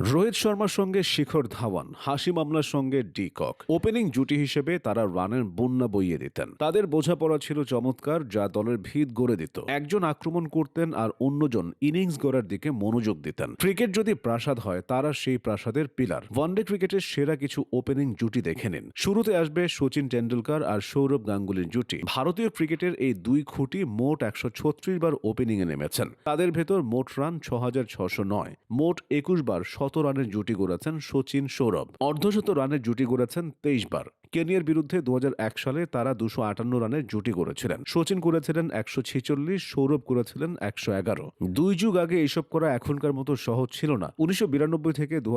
রোহিত শর্মার সঙ্গে শিখর ধাওয়ান, হাসি মামলার সঙ্গে ডি কক ওপেনিং জুটি হিসেবে তারা রানের বন্যা বইয়ে দিতেন। তাদের বোঝাপড়া ছিল চমৎকার, যা দলের ভিত গড়ে দিত। একজন আক্রমণ করতেন আর অন্যজন ইনিংস গড়ার দিকে মনোযোগ দিতেন। ক্রিকেট যদি প্রাসাদ হয়, তারা সেই প্রাসাদের পিলার। ওয়ানডে ক্রিকেটের সেরা কিছু ওপেনিং জুটি দেখে নিন। শুরুতে আসবে সচিন টেন্ডুলকার আর সৌরভ গাঙ্গুলির জুটি। ভারতীয় ক্রিকেটের এই দুই খুঁটি মোট একশো ছত্রিশ বার ওপেনিংয়ে নেমেছেন। তাদের ভেতর মোট রান ছ ছশো নয়। মোট একুশ বার শত রানের জুটি গড়েছেন? সচিন সৌরভ। অর্ধশত রানের জুটি গড়েছেন তেইশ বার। কেনিয়ার বিরুদ্ধে দু হাজার এক সালে তারা দুশো আটান্ন রানের জুটি করেছিলেন। সচিন করেছিলেন একশো ছেচল্লিশ, সৌরভ করেছিলেন একশো এগারো। দুই যুগ আগে এইসব করা এখনকার মতো সহজ ছিল না। উনিশশো বিরানব্বই থেকে দু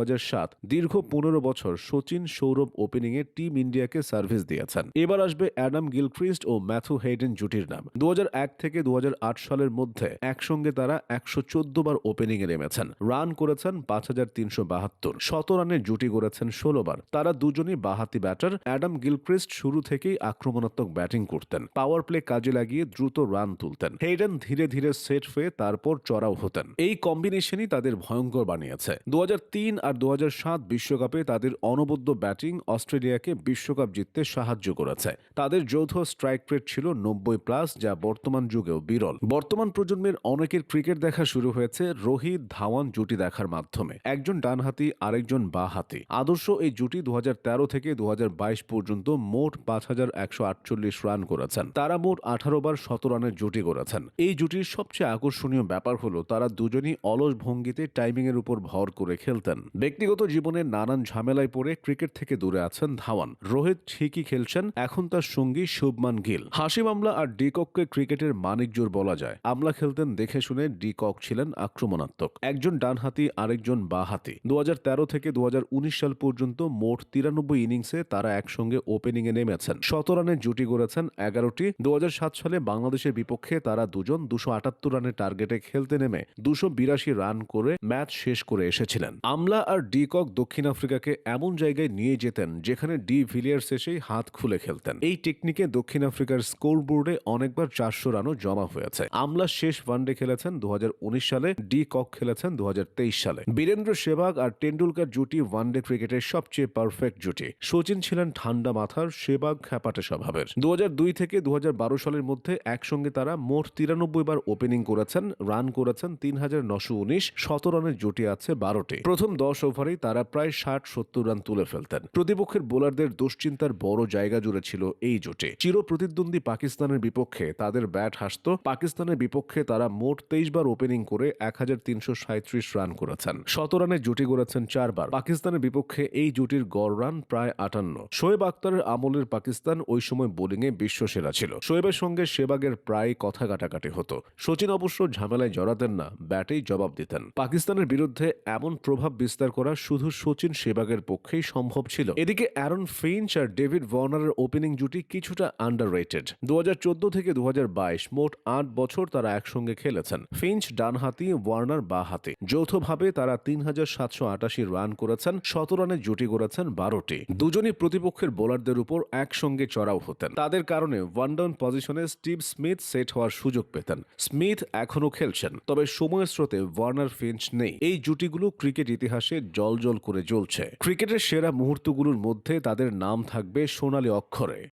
দীর্ঘ পনেরো বছর সচিন সৌরভ ওপেনিং এ টিম ইন্ডিয়াকে সার্ভিস দিয়েছেন। এবার আসবে অ্যাডাম গিলক্রিস্ট ও ম্যাথু হেডেন জুটির নাম। দু হাজার এক থেকে দু হাজার আট সালের মধ্যে একসঙ্গে তারা একশো চোদ্দ বার ওপেনিং এ নেমেছেন। রান করেছেন পাঁচ হাজার তিনশো বাহাত্তর। শত রানের জুটি করেছেন ষোলো বার। তারা দুজনই বাহাতি ব্যাটার অ্যাডাম গিলক্রিস্ট শুরু থেকেই আক্রমণাত্মক ব্যাটিং করতেন। পাওয়ার প্লে কাজে লাগিয়ে দ্রুত রান তুলতেন। হেইডেন ধীরে ধীরে সেট হয়ে তারপর চড়াও হতেন। এই কম্বিনেশনই তাদের ভয়ঙ্কর বানিয়েছে। দু আর দু বিশ্বকাপে তাদের অনবদ্য ব্যাটিং অস্ট্রেলিয়াকে বিশ্বকাপ জিততে সাহায্য করেছে। তাদের যৌথ স্ট্রাইক রেট ছিল নব্বই প্লাস, যা বর্তমান যুগেও বিরল। বর্তমান প্রজন্মের অনেকের ক্রিকেট দেখা শুরু হয়েছে রোহিত ধাওয়ান জুটি দেখার মাধ্যমে। একজন ডানহাতি, আরেকজন বাহাতি। আদর্শ এই জুটি দু হাজার তেরো থেকে দু হাজার বাইশ পর্যন্ত মোট পাঁচ হাজার একশো আটচল্লিশ রান করেছেন। তারা মোট আঠারো বার শত রানের জুটি করেছেন এই জুটির সবচেয়ে আকর্ষণীয় ব্যাপার হলো, তারা দুজনই অলস ভঙ্গিতে টাইমিং এর উপর ভর করে খেলতেন। ব্যক্তিগত জীবনে নানান ঝামেলায় পড়ে ক্রিকেট থেকে দূরে আছেন ধাওয়ান। রোহিত ঠিকই খেলছেন, এখন তার সঙ্গী শুভমান গিল। হাসিম আমলা আর ডিকককে ক্রিকেটের মানিক জোর বলা যায়। আমলা খেলতেন দেখে শুনে ডিকক ছিলেন আক্রমণাত্মক। একজন ডানহাতি, আরেকজন বাহাতি। দু হাজার তেরো থেকে দু হাজার উনিশ সাল পর্যন্ত মোট তিরানব্বই ইনিংসে তারা একসঙ্গে ওপেনিং এ নেমেছেন। শত রানের জুটি গড়েছেন এগারোটি। দু সালে বাংলাদেশের বিপক্ষে তারা দুজন দুশো আটাত্তর রানের টার্গেটে খেলতে নেমে দুশো বিরাশি রান করে ম্যাচ শেষ করে এসেছিলেন। আমলা আর ডিকক দক্ষিণ আফ্রিকাকে এমন জায়গায় নিয়ে যেতেন যেখানে ডি ভিলিয়ার্স এসেই হাত খুলে খেলতেন। এই টেকনিকে দক্ষিণ আফ্রিকার স্কোর বোর্ডে অনেকবার চারশো রানও জমা হয়েছে। আমলা শেষ ওয়ানডে খেলেছেন দু হাজার উনিশ সালে ডি কক খেলেছেন দু হাজার তেইশ সালে। বীরেন্দ্র সেবাগ আর টেন্ডুলকার জুটি ওয়ানডে ক্রিকেটের সবচেয়ে পারফেক্ট জুটি। সচিন ছিলেন ঠান্ডা মাথার সেবাগ খ্যাপাটে স্বভাবের। দু হাজার দুই থেকে দুহাজার বারো সালের মধ্যে একসঙ্গে তারা মোট তিরানব্বই বার ওপেনিং করেছেন, রান করেছেন তিন হাজার নশো উনিশ শত রানের জুটি আছে বারোটি। প্রথম দশ ওভারেই তারা প্রায় ষাট সত্তর রান তুলে ফেলতেন। প্রতিপক্ষের বোলারদের দুশ্চিন্তার বড় জায়গা জুড়ে ছিল এই জুটি। চির প্রতিদ্বন্দ্বী পাকিস্তানের বিপক্ষে তাদের ব্যাট হাসত। পাকিস্তানের বিপক্ষে তারা মোট তেইশ বার ওপেনিং করে এক হাজার তিনশো সাঁত্রিশ রান করেছেন। শত রানের জুটি করেছেন চারবার। পাকিস্তানের বিপক্ষে এই জুটির গড় রান প্রায় আটান্ন। শোয়েব আক্তারের আমলের পাকিস্তান ওই সময় বোলিংয়ে বিশ্বসেরা ছিল। শোয়েবের সঙ্গে সেবাগের প্রায় কথা কাটাকাটি হতো। সচিন অবশ্য ঝামেলায় জড়াতেন না, ব্যাটেই জবাব দিতেন। পাকিস্তানের বিরুদ্ধে এমন প্রভাব বিস্তার করা শুধু সচিন সেবাগের পক্ষেই সম্ভব ছিল। এদিকে অ্যারন ফিঞ্চ আর ডেভিড ওয়ার্নারের ওপেনিং জুটি কিছুটা আন্ডার রেটেড দু হাজার চোদ্দ থেকে দু হাজার বাইশ মোট আট বছর তারা একসঙ্গে খেলেছেন। ফিঞ্চ ডানহাতি, ওয়ার্নার বা হাতি যৌথভাবে তারা তিন হাজার সাতশো আটাশি রান করেছেন শত রানের জুটি করেছেন বারোটি। দুজনই প্রতিপক্ষের বোলারদের উপর একসঙ্গে চড়াও হতেন। তাদের কারণে ওয়ান ডাউন পজিশনে স্টিভ স্মিথ সেট হওয়ার সুযোগ পেতেন। স্মিথ এখনও খেলছেন, তবে সময়ের স্রোতে ওয়ার্নার ফিঞ্চ নেই। এই জুটিগুলো ক্রিকেট ইতিহাসে জল জল করে জ্বলছে। ক্রিকেটের সেরা মুহূর্তগুলোর মধ্যে তাদের নাম থাকবে সোনালী অক্ষরে।